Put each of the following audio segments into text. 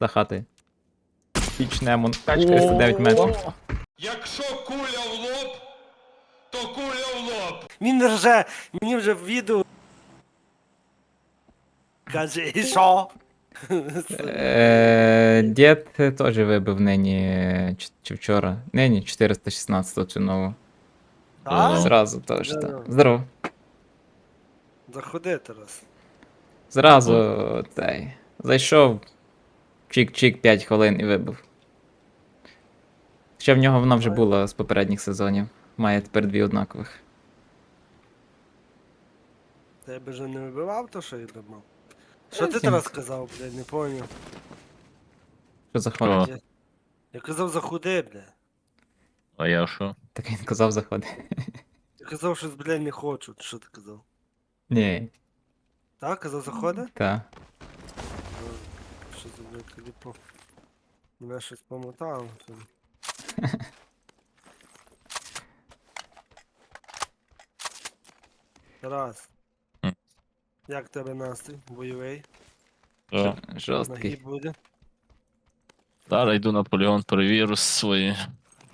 За хати. Пічнемо. Тачка 409 метрів. Якщо куля в лоб, то куля в лоб. Він рже, мені вже в відео. Каже, і що? Е, Дід теж вибив нині чи- вчора. Нині 416 цю нову. Зразу теж, так. Здорово. Заходи, Тарас. Зразу цей. Зайшов. Чик-чик 5 хвилин і вибив. Ще в нього вона вже була з попередніх сезонів. Має тепер дві однакових. Тебе вже не вибивав то, що я думав? Що ти. Тарас сказав, блядь, не поняв. Що заходить? Я казав заходи, блядь. А я що? Так він казав заходить. Я казав, що, блядь, не хочу. Що ти казав? Ні, Так, казав заходи? та. Що за блядь, тоді по... Мене щось помотало. Тарас. М. Як тебе настрій? Бойовий? Що? Жорсткий. Нагіб буде? Зараз йду на полігон, перевірю свою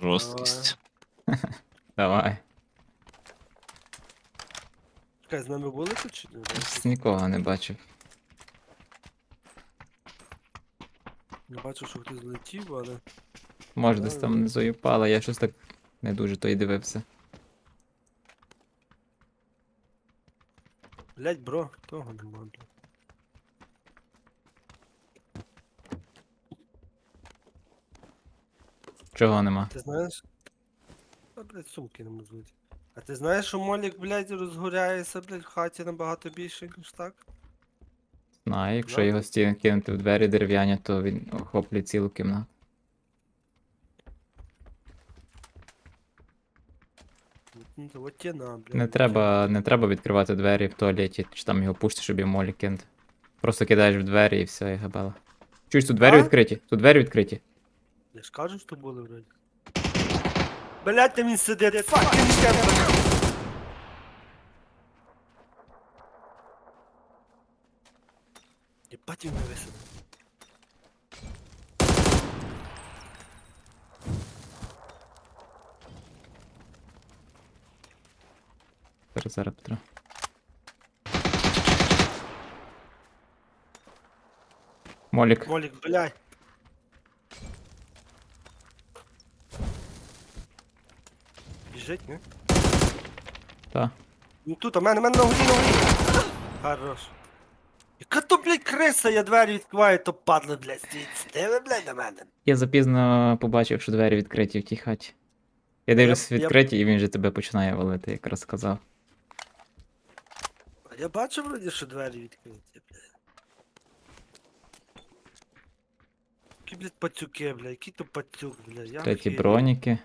жорсткість. Давай. Чекай, з нами були тут чи ні? Щось Нікого не бачив. Я бачу, що хтось злетів, але. Може, десь там внизу і впало, я щось так не дуже то й дивився. Блять, бро, того нема, блядь. Чого нема? Ти знаєш? А, блядь, сумки не можуть. А ти знаєш, що молік, блядь, розгоряється, блядь, в хаті набагато більше, ніж так? Знаю, якщо його стіни кинути в двері дерев'яні, то він охоплює цілу кімнату. Ну, то от тіна, блядь. Не треба, не треба відкривати двері в туалеті, чи там його пушти, щоб його молі кинути. Просто кидаєш в двері і все, і габела. Чуєш, тут двері А? відкриті? Тут двері відкриті. Я ж кажу, що були вроді. Блять, там він сидить, fucking кемпер. Єбать він не висадив. Зараз, зараз, Петро. Молік. Молік, блядь. Біжить, не? Та. Ну тут, а мене, мене на горі. Хорош. Яка то, блядь, криса, я двері відкриваю, то падли, блядь, стоїть. Стили, блядь, на мене. Я запізно побачив, що двері відкриті в тій хаті. Я дивлюсь, Я- відкриті, і він же тебе починає валити, як розказав. А Я бачу вроді, що двері відкриті, блядь. Які, блядь, пацюки, блядь, який то пацюк, блядь. Я Треті охерів. броніки.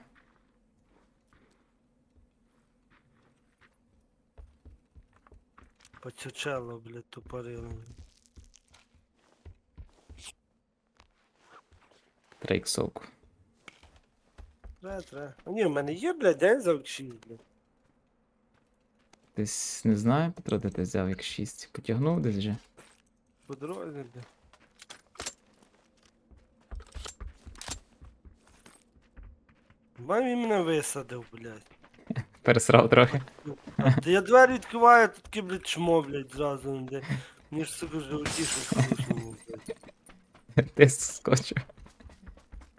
Пацючело, блядь, тупорило. Трейксовку. Тре, тре. А ні, в мене є, блядь, день за 6, блядь. Десь не знаю, Петро, де ти взяв як 6. Потягнув десь вже. По дорозі, блядь. Май він мене висадив, блядь. Пересрав трохи. Та я двері відкриваю, тут таке, блядь, чмо, блядь, зразу, блядь. Мені ж сука вже утішить блядь. Ти скочив.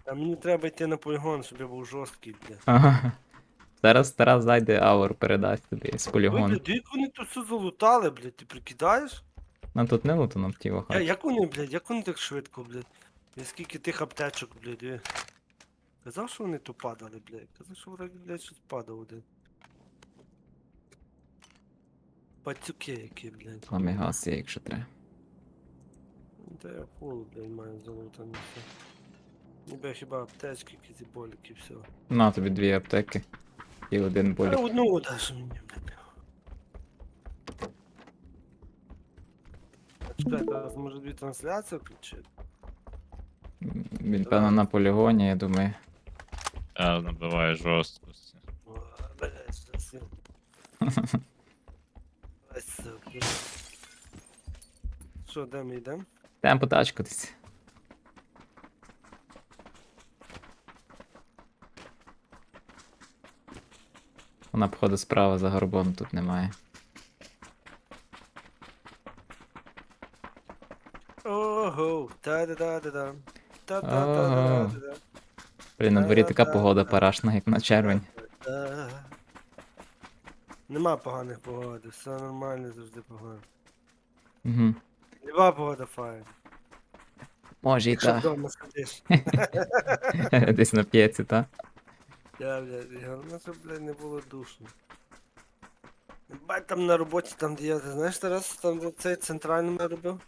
А мені треба йти на полігон, щоб я був жорсткий, блядь. Ага. Зараз Тарас зайде аур передасть тобі з полігону. блядь, як вони тут все залутали, блядь, ти прикидаєш? Нам тут не лутано в тій Я, хаті. як вони, блядь, як вони так швидко, блядь? І скільки тих аптечок, блядь, є? Казав, що вони тут падали, блядь. Казав, що вроді, блядь, щось падав один. Пацюки які, блядь. Омігас є, якщо треба. Та я фул, блядь, маю залутане все. Ніби хіба аптечки, якісь і боліки, все. На тобі дві аптеки. І один Та болік. одну даш мені, блядь. Чекай, зараз може дві трансляції включити? Він, певно, на полігоні, я думаю. Я набиваю жорсткості. О, блядь, блядь. Що, де ми йдемо? Йдемо по тачку десь. Вона, походу, справа за горбом тут немає. Ого, та-да-да-да-да. Та-та-та-да-да-да. Блін, на дворі така погода парашна, як на червень. Нема поганих погоди, все нормально завжди погода. Угу. Люба погода файна. Може і Якщо так. вдома сидиш. Десь на п'єці, та? Я, блядь, головне, щоб, блядь, не було душно. Бать там на роботі, там де я, ти знаєш, Тарас, там де цей центральний я робив?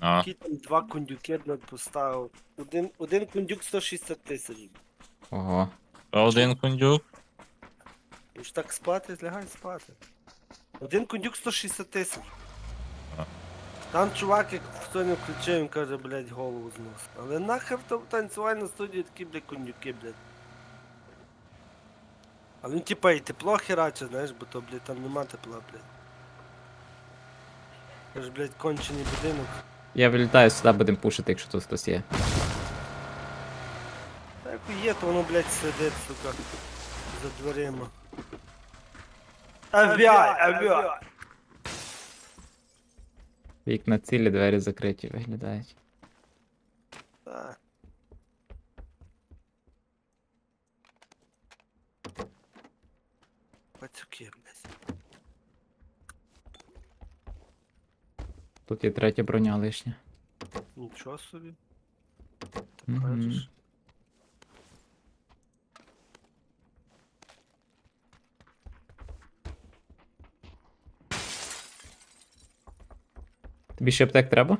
А, Які там два кондюки, блядь, поставив. Один, один кондюк 160 тисяч. Ого. один кондюк. Ну ж так спати, лягай спати. Один кондюк 160 тисяч. Там чувак, як хто не включив, він каже, блядь, голову знос. Але нахер в танцювальну студію такі, блядь, кондюки, блядь. А він типа і тепло хераче, знаєш, бо то, блядь, там нема тепла, блядь. Каже, блядь, кончений будинок. Я вилітаю сюди, будемо пушити, якщо тут хтось є. Та як є, то воно, блядь, сидить, сука, за дверима. FBI, FBI! Вікна цілі, двері закриті виглядають. Пацюки, блядь. Тут є третя броня лишня. Нічого собі. Ти Мгм. кажеш. Тобі ще аптек треба?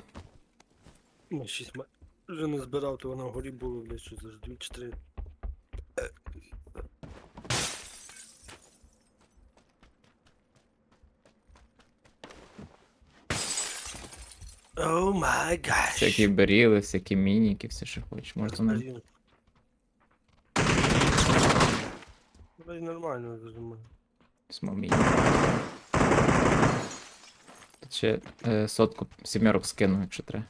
Ну, шість ма... Вже не збирав, то вона вгорі було, блядь, що за 2-4. О май гаш. Всякі беріли, всякі мініки, все що хочеш. То не. Розмарин. Вроде нормально зажимаю. Смомінь. Ще е, сотку сімерок скину, якщо треба.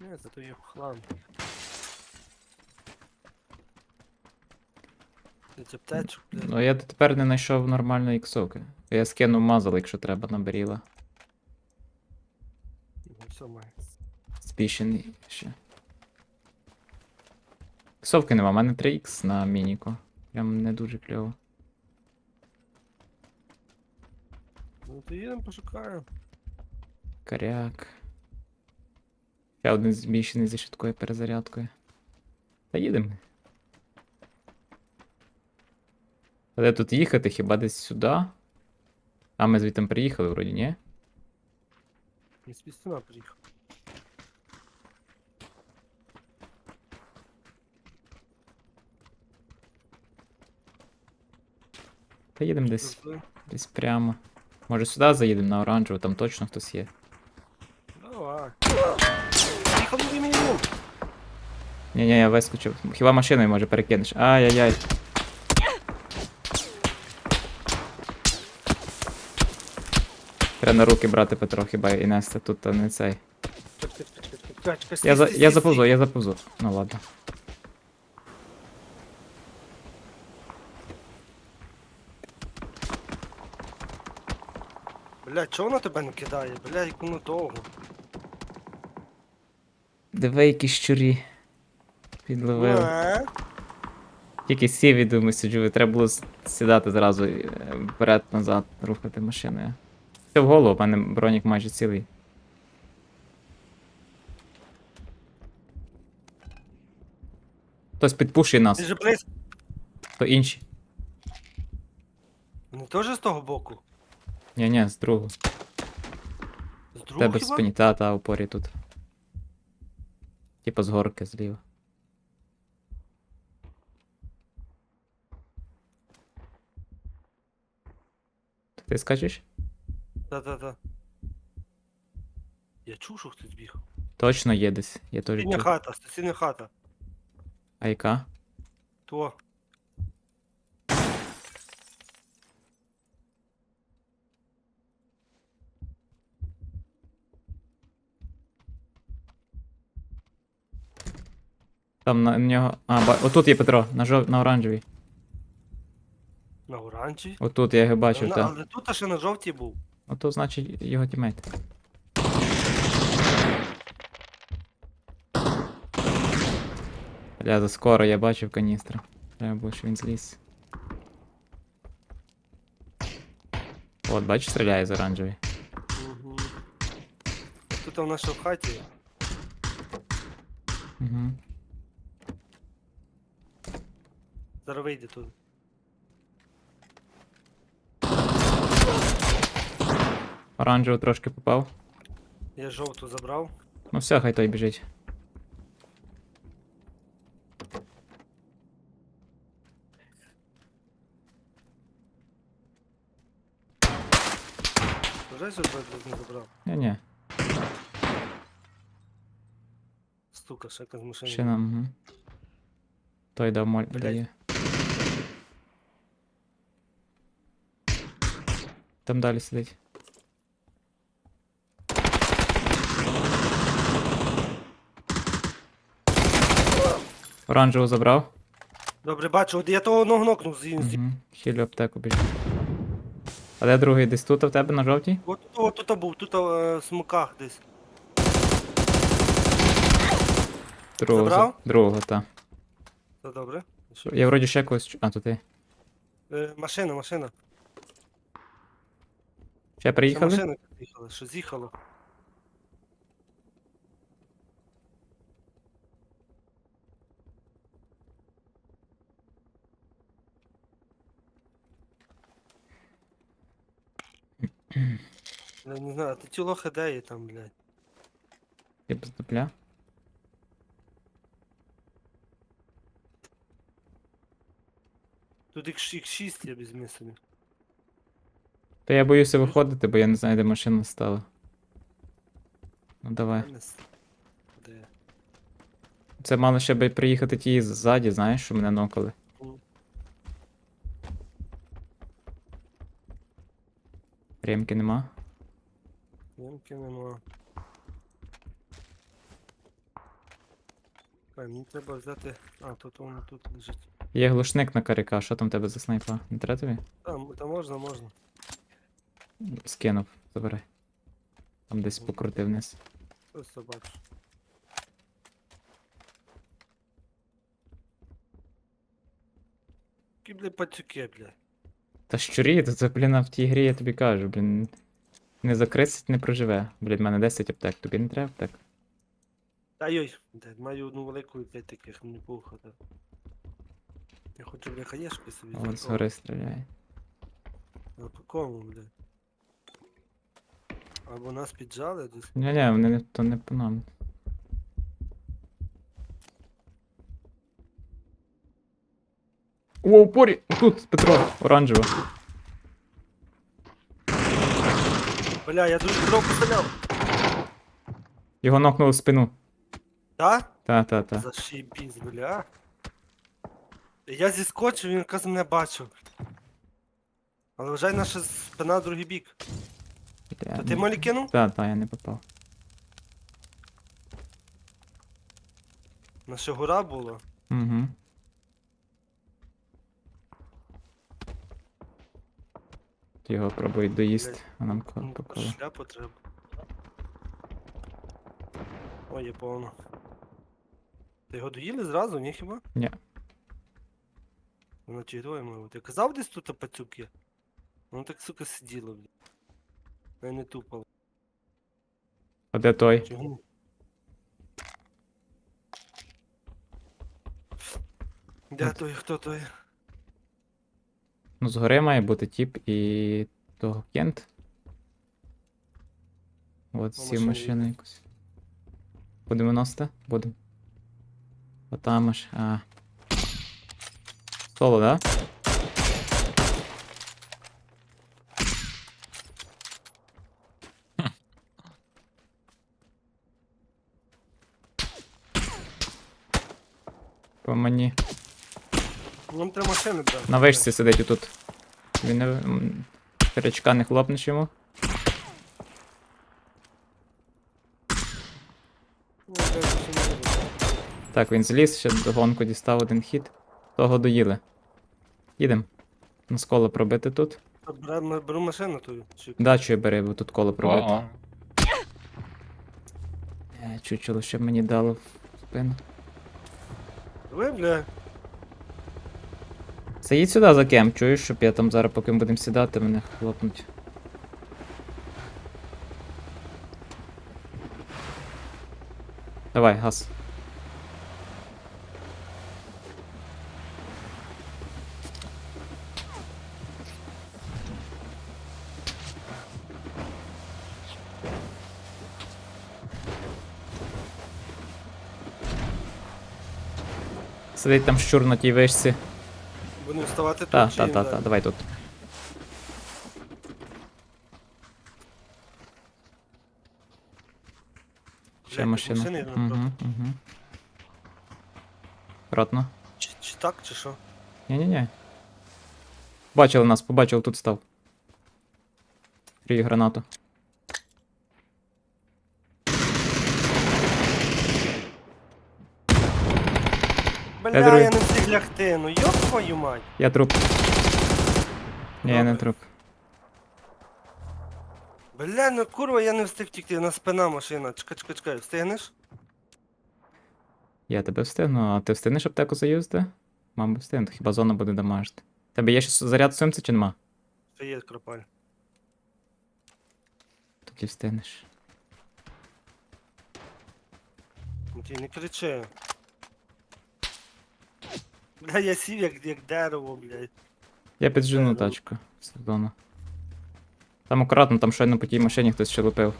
Не, зато є хлам. Десь аптечок, блядь. Ну я тепер не знайшов нормальної іксовки. Я скину мазал, якщо треба, на беріла. Ну, Все має. Ще. Іксовки нема, у мене 3х на мініку. Прям не дуже кльово. Ну то їдемо пошукаємо. Коряк. Ще один зміщений зі швидкою перезарядкою. Та їдемо. А де тут їхати? Хіба десь сюди? А ми звідти приїхали, вроді, ні? Не з пістюна приїхав. Та їдемо десь, десь прямо. Може сюди заїдемо на оранжеву, там точно хтось є. Давай. Ні-ні, я вискочив. Хіба машиною може перекинеш? Ай-яй-яй. Треба на руки брати Петро, хіба і нести тут, а не цей. Я, за, я заповзу, я заповзу. Ну ладно. Блядь, чого воно тебе не кидає? Блядь, як воно довго. Диви, які щурі. Підловили. Е? Тільки сів і думаю, сиджу, треба було с- сідати зразу е, вперед-назад, рухати машиною. Все в голову, у мене бронік майже цілий. Хтось підпушує Ти нас, же близько. то інші. Вони теж з того боку? Ні-ні, з другого. З другого тебе в хіба? спині, та, та, опорі тут. Типа з горки зліва. Ти скажеш? Та-та-та. Я чув, що хтось біг. Точно є десь. Я теж Сусідня чув. хата, сусідня хата. А яка? То. Там на нього. А, ба... отут є Петро, на, жов... на оранжевій. На оранжі. Отут я його бачив, так. Але тут ще на жовтій був. Ото значить його тімейт. Бля, за скоро я бачив каністру. Треба було, що він зліз. От, бачиш, стріляє з оранжевої. Угу. Тут в нашій хаті. Угу. Зараз вийде тут. Оранжеву трошки попав. Я жовту забрав. Ну все, хай той біжить. Вже сюди не забрав. Ні-ні, Стука, ще якась машина. ще нам. Угу. Той дав моль Блядь. дає. Там далі сидить. Оранжеву забрав. Добре, бачу, от я того ногу нокнув з інсті. Угу. Хілю аптеку біжу. А де другий десь тут а в тебе на жовтій? От тут, от тут був, тут е, в смоках десь. Другого. Забрав? за- Другого, так. Все добре. Я вроді ще когось. чу- А, то ти. Е, машина, машина. Ще Ще приїхали? машина приїхала, що з'їхало. Я не знаю, а ти ті лохи де є там, блядь? Я без дупля. Тут їх 6 я візьми собі. Та я боюся виходити, бо я не знаю, де машина стала. Ну давай. Де? Це мало ще би приїхати ті ззаді, знаєш, що мене нокали. Мгм. Ремки нема. Ямки нема. Мені треба взяти. А, тут воно тут лежить. Є глушник на каріка, що там в тебе за снайпа? Не треба тобі? Там, там можна, можна. Скинув, забирай. Там десь покрутив вниз. Просто бачу. Які, бля, пацюки, бля. Та щурі, то це, блін, а в тій грі я тобі кажу, блін. Не за 30 не проживе. Блін, в мене 10 аптек, тобі не треба аптек. Та йой, блядь, маю одну велику і п'ять таких, мені пухати. Я хочу, бля, хаєшки собі От взяти. згори стріляє. А по кому, бля? Або нас піджали десь. Ні-ні, вони не, то не по нам. О, упорі! Тут, Петро, оранжево. Бля, я дуже здорово постріляв. Його нокнули в спину. Да? Та-та-та. Зашибісь, бля. Я зіскочив, він якраз мене бачив. Але вважай наша спина другий бік. То ти молі кинув? Та, та, я не попав. Наша гора була. Угу. Його пробують доїсти, а нам Ну, поколи. Шляпу треба. Ой, є повно. Ти його доїли зразу, ні хіба? Ні. Воно чого мабуть. Я казав десь тут пацюки? Воно так, сука, сиділо, блядь. Я не тупало. А де той? Чого? Де той, хто той? Ну, згори має бути тіп і того кент. От сів машині машину якусь. По 90? Будем. Отам аж. А. Соло, да? По мені. Нам треба машини брати. На вишці сидить отут. Він не. Перечка не хлопнеш йому. Ну. Так, він зліз, ще догонку дістав один хід. Того доїли. Їдем. На коло пробити тут. Беру, беру машину. Чи... Дачу я бери, бо тут коло пробити. Е, Чучело, щоб мені дало в спину. Ви, бля. їдь сюди за кем, чуєш, щоб я там зараз, поки ми будемо сідати, мене хлопнуть. Давай, газ. Сидить там щур на тій вишці. Будемо вставати тут. Та, чи та, їм та, далі? давай тут. Ще Блядь, машина. машини йдуть Угу, угу. Чи, чи так, чи що? Ні-ні-ні. Бачили нас, побачили, тут став. Крій гранату. Бля, я не встиг лягти, ну йоп твою мать. Я труп. Ні, я не труп. Бля, ну курва, я не встиг втікти, на спина машина. Чекай, чекай, чекай, встигнеш? Я тебе встигну, а ти встигнеш аптеку заюзати? Мабуть, встигну, хіба зона буде дамажити. Тебе є ще заряд в сумці чи нема? Ще є кропаль. Тоді встигнеш. Матій, не кричи. Бля, я сів як, як дерево, блядь. Я піджену Е, ну. тачку. зону. Там акуратно, там щойно по тій машині хтось ще лупив.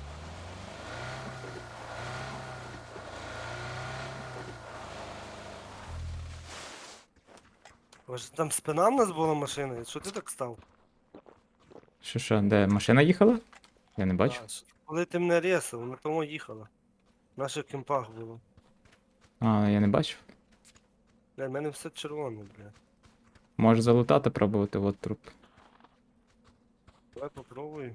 Може там спина в нас була машина? Що ти так став? Що що, де машина їхала? Я не бачу. А, що- Коли ти мене ресав, на тому їхала. В наших кемпах було. А, я не бачив. Бля, в мене все червоне, бля. Може залутати пробувати, от труп. Давай попробуй.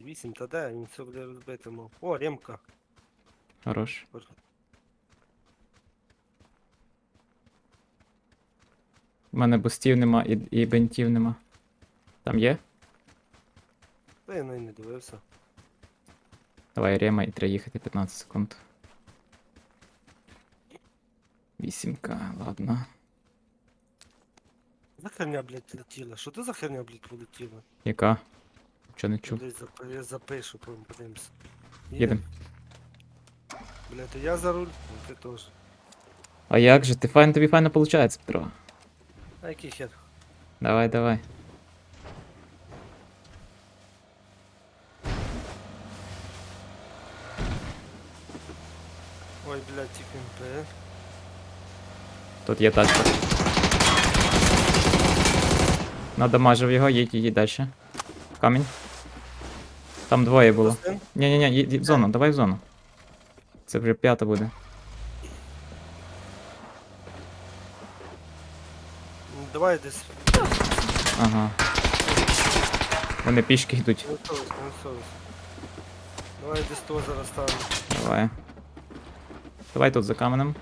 Вісім, та де? Він все буде розбити мав. О, ремка. Хорош. У мене бустів нема і, і бентів нема. Там є? Та я навіть не дивився. Давай рема і треба їхати 15 секунд. Вісімка, ладно. За херня, блядь, летіла. Що ти за херня, блядь, полетіла? Яка? Що не чув? Десь зап... я запишу, потім подивимося. Їдем. Бля, то я за руль, а ти теж. А як же? Ти файн, тобі файно виходить, Петро. А який хер? Давай, давай. Ой, блядь, тільки МП. Тут є тачка. Надамажив його, їдь, їдь далі. Камінь. Там двоє було. Ні-ні-ні, їдь в зону, давай в зону. Це вже п'ята буде. Давай десь. Ага. Вони пішки йдуть. Не совість, не совість. Давай десь того зараз ставимо. Давай. Давай тут за каменем.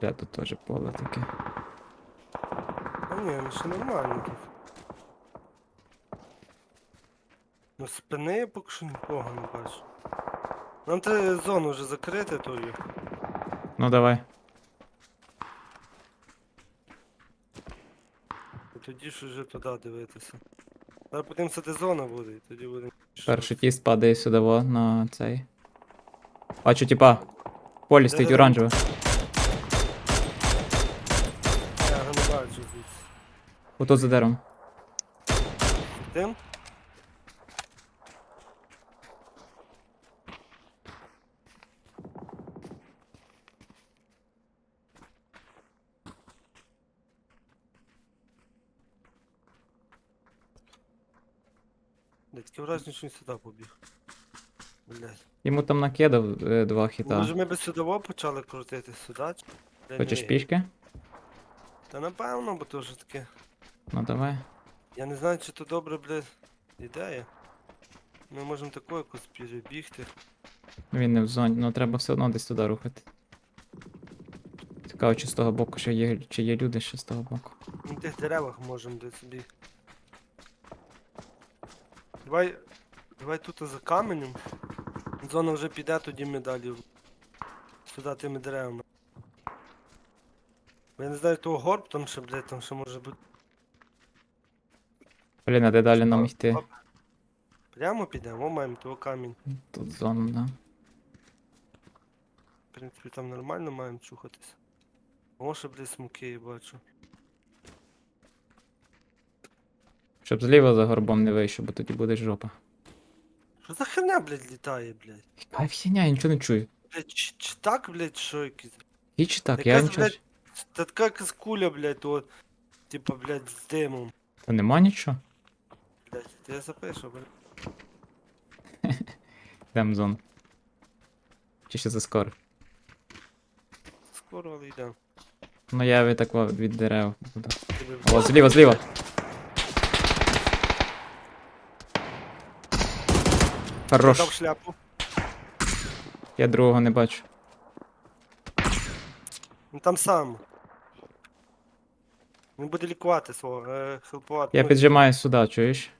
Я тут теж поле таке. А ні, ну ще нормально тут. Ну спини я поки що нікого не бачу. Нам треба зону вже закрити тою. Ну давай. І тоді ж вже туди дивитися. Зараз подивимося, де зона буде, і тоді будемо. Перший тіст падає сюди во, на цей. Бачу, типа. Полі стоїть оранжеве. Я його не бачу звідси. Отут за деревом. Тим? Блядь, таке враження, що він сюди побіг. Блядь. Йому там накидав е, два хіта. Може ми би сюди почали крутити сюди? чи- Та Хочеш ні. пішки? Та напевно, бо то вже таке. Ну давай. Я не знаю, чи то добре, блядь, ідея. Ми можемо таку якось перебігти. Він не в зоні, ну треба все одно десь туди рухати. Цікаво, чи з того боку ще є, чи є люди ще з того боку. На тих деревах можемо десь собі. Давай. Давай тут за каменем. Зона вже піде, тоді ми далі. Сюди тими деревами. Я не знаю, того горб там ще, блядь, там ще може бути. Блін, а де далі нам йти? Прямо підемо, о, маємо того камінь. Тут зона, да. В принципі, там нормально маємо чухатись. О, ще, блядь, смоки, я бачу. Щоб зліва за горбом не вийшов, бо тоді буде жопа. Що за херня, блядь, літає, блядь? Яка фігня, я нічого не чую. Блядь, чи, чи так, блядь, що якийсь? І чи так, я з, нічого. блядь, Та така якась куля, блядь, то, типа, блядь, з димом. Та нема нічого. Блядь, ти я запишу, блядь. Йдем в зону. Чи ще заскоро? Скоро але йдемо. Ну я від такого від дерев буду. О, зліва, зліва. Хорош. дав шляпу. Я другого не бачу. Він там сам. Він буде лікувати свого, е, хелпувати. Я Ну, піджимаю сюди, чуєш?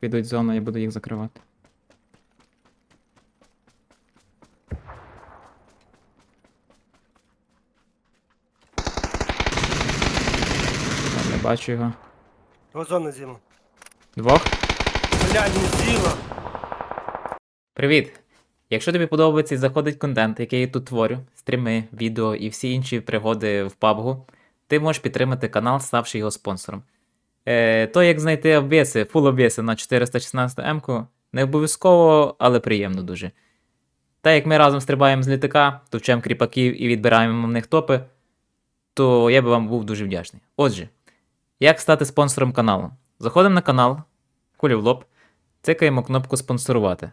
Підуть зону, я буду їх закривати. Там Не бачу його. Його зона зіла. Двох? Блядь, не зіла. Привіт! Якщо тобі подобається і заходить контент, який я тут творю, стріми, відео і всі інші пригоди в PUBG, ти можеш підтримати канал, ставши його спонсором. Е, то, як знайти обвіси, фул обвіси на 416 м не обов'язково, але приємно дуже. Та як ми разом стрибаємо з літака, товчемо кріпаків і відбираємо в них топи, то я би вам був дуже вдячний. Отже, як стати спонсором каналу? Заходимо на канал, кулі в лоб, цикаємо кнопку спонсорувати.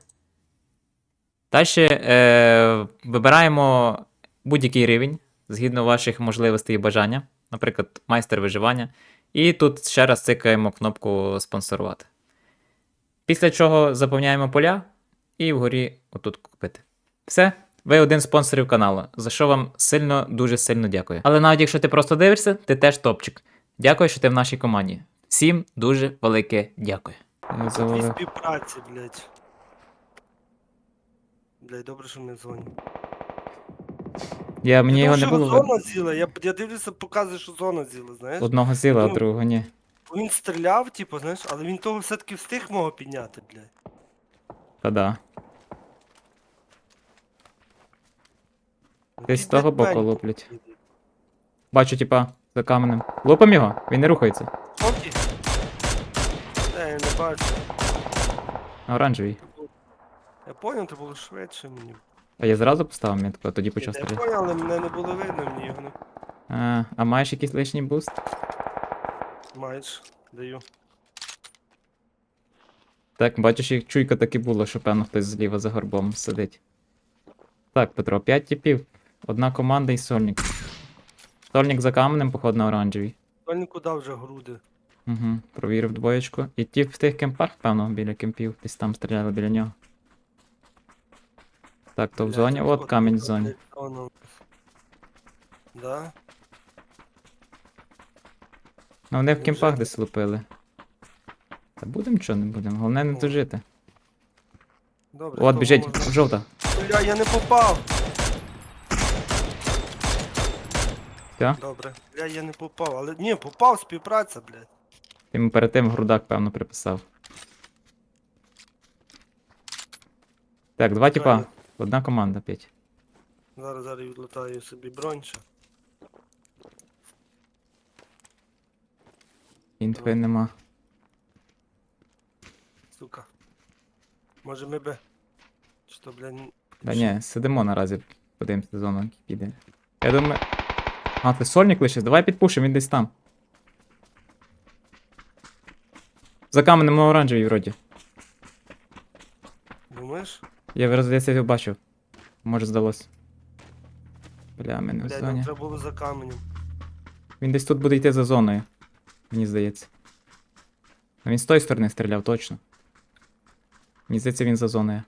Далі е, вибираємо будь-який рівень згідно ваших можливостей і бажання, наприклад, майстер виживання. І тут ще раз цикаємо кнопку спонсорувати. Після чого заповняємо поля і вгорі отут купити. Все, ви один з спонсорів каналу, за що вам сильно, дуже сильно дякую. Але навіть якщо ти просто дивишся, ти теж топчик. Дякую, що ти в нашій команді. Всім дуже велике дякую. Дві співпраці, блядь. Блядь, добре, що ми зоні. Я, мені його не було. Зона зіла, я, я дивлюся, показує, що зона зіла, знаєш? Одного зіла, а Ну, другого ні. Він стріляв, типу, знаєш, але він того все-таки встиг мого підняти, блядь. Та да. Десь з Який, того боку мень. луплять. Бачу, типа, за каменем. Лупам його, він не рухається. Окі. Та, я не бачу. Оранжевий. Я поняв, це було швидше мені. А я зразу поставив метку, а тоді почав Я стріляти. поняв, але мене не було видно, мені його не А, а маєш якийсь лишній буст? маєш. Даю. Так, бачиш, як чуйка так і було, що певно хтось зліва за горбом сидить. Так, Петро, 5 типів. Одна команда і сольник. Сольник за каменем, походу, на оранжевій. Тольнику дав вже груди. Угу, провірив двоєчку. І ті в тих кемпах, певно, біля кемпів, десь там стріляли біля нього. Так, то в зоні, тут от от камінь в зоні. Да? Ну вони в Вже. кемпах десь лупили. Та будемо чого не будемо, головне не О. дожити. Добре. От біжить, жовта. Бля, я не попав. Все? Добре. Бля, я не попав, але ні, попав, співпраця, блядь. Ти йому перед тим грудак, певно, приписав. Так, два типа. Одна команда, п'ять. Зараз зараз відлутаю собі бронча. Інфи нема. Сука. Може ми би. Чи то, блядь, Та ні, сидимо наразі, подивимося зону, як піде. Я думаю. А, ти сольник лише, давай підпушимо, він десь там. За каменем на оранжевій вроді. думаєш? Я роздається його бачив. Може здалось. Бля, ми не в Блядь, нам зоні. треба було за каменем. Він десь тут буде йти за зоною. Мені здається. Ну він з тої сторони стріляв, точно. Мені здається, він за зоною.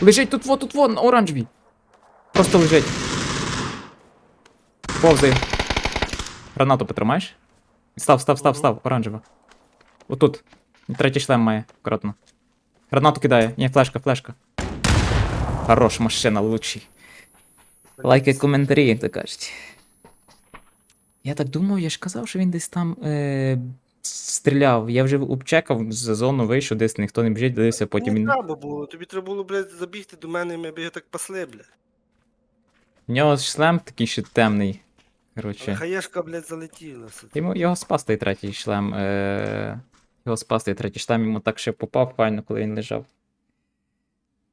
Лежить тут, во, тут, во, на оранжевій. Просто лежить. Повзай. Гранату потримаєш? Став, став, став, став, оранжева. Отут. Третій шлем має, акуратно. Гранату кидає. Ні, флешка, флешка. Хорош, машина, лучший. Лайки, коментарі, як то кажуть. Я так думав, я ж казав, що він десь там е, стріляв. Я вже обчекав, з зону вийшов, десь ніхто не біжить, дивився, потім Мені він. треба було, тобі треба було, блядь, забігти до мене, і ми б його так пасли, блядь. В нього шлем такий ще темний. Коротше. хаєшка, блядь, залетіла. Йому, його спас той третій шлем. Е, його спас той третій шлем, йому так ще попав файно, коли він лежав.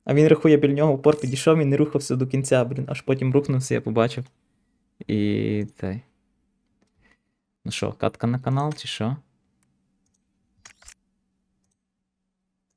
А він рахує біля нього, упор підійшов, і не рухався до кінця, блін, аж потім рухнувся, я побачив. І цей. Ну що, катка на канал, чи що?